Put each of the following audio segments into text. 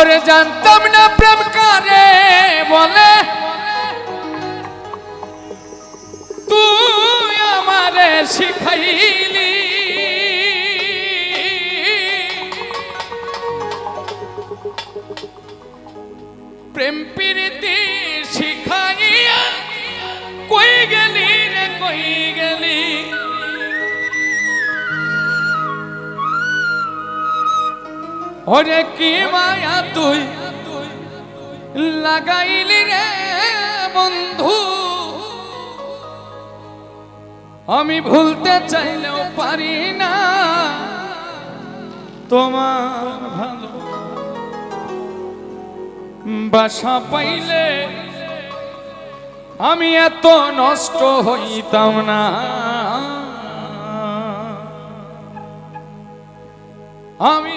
ওরে জানতাম না প্রেম ওরে কি মায়া তুই? লাগাইলি রে বন্ধু। আমি ভুলতে চাইলেও পারি না। তোমার ভালো বাসা পাইলে আমি এত নষ্ট হইতাম না। আমি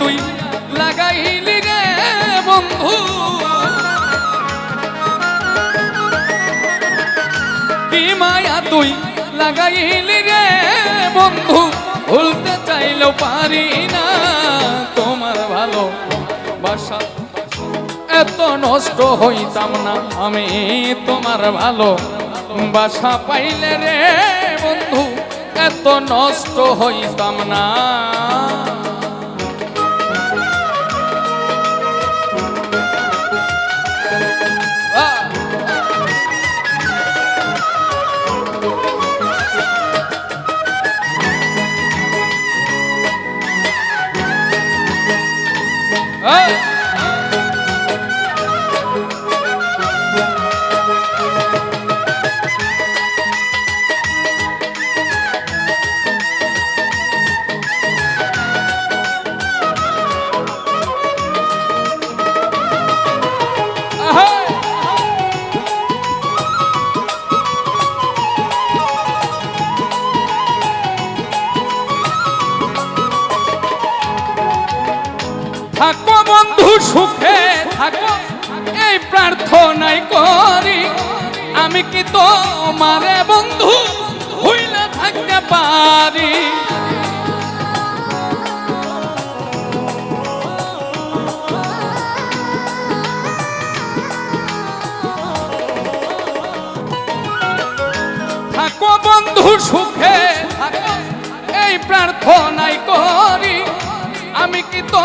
তুই লাগাইলি রে বন্ধু। কি মায়া তুই লাগাইলি রে বন্ধু। ভুলতে চাইলেও পারি না তোমার ভালো বাসা এত নষ্ট হইতাম না আমি তোমার ভালো বাসা পাইলে রে বন্ধু। এত নষ্ট হইতাম না। সুখে থাকো, এই প্রার্থনাই করি। আমি কি তোমারে বন্ধু হইলে থাকতে পারি? থাকো বন্ধু, সুখে থাকো, এই প্রার্থনাই করি। আমি কি তো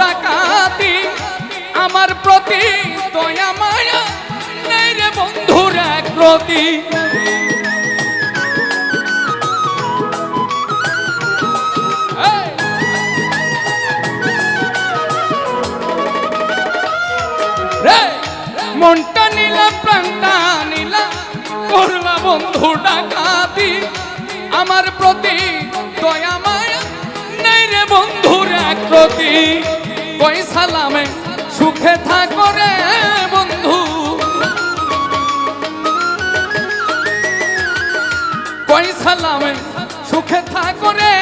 ডাকাতি আমার প্রতি দয়া, মায়া নেই রে বন্ধুর এক প্রতি! মনটা নিলা, প্রাণটা নিলা, করলা বন্ধু ডাকাতি আমার প্রতি সালামে সুখে থাকো রে বন্ধু। কই সালামে সুখে থাকো রে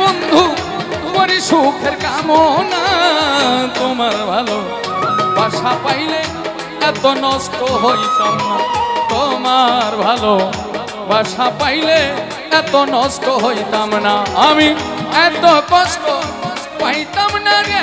বন্ধু। করি সুখের কামনা তোমার ভালো। বাসা পাইলে এত নষ্ট হইতাম না তোমার ভালো। বাসা পাইলে এত নষ্ট হইতাম না। আমি এত কষ্ট পাইতাম না রে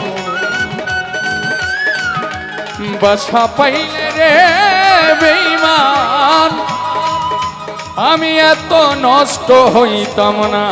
বাসা পাইলে রে বেইমান আমি এত নষ্ট হইতাম না।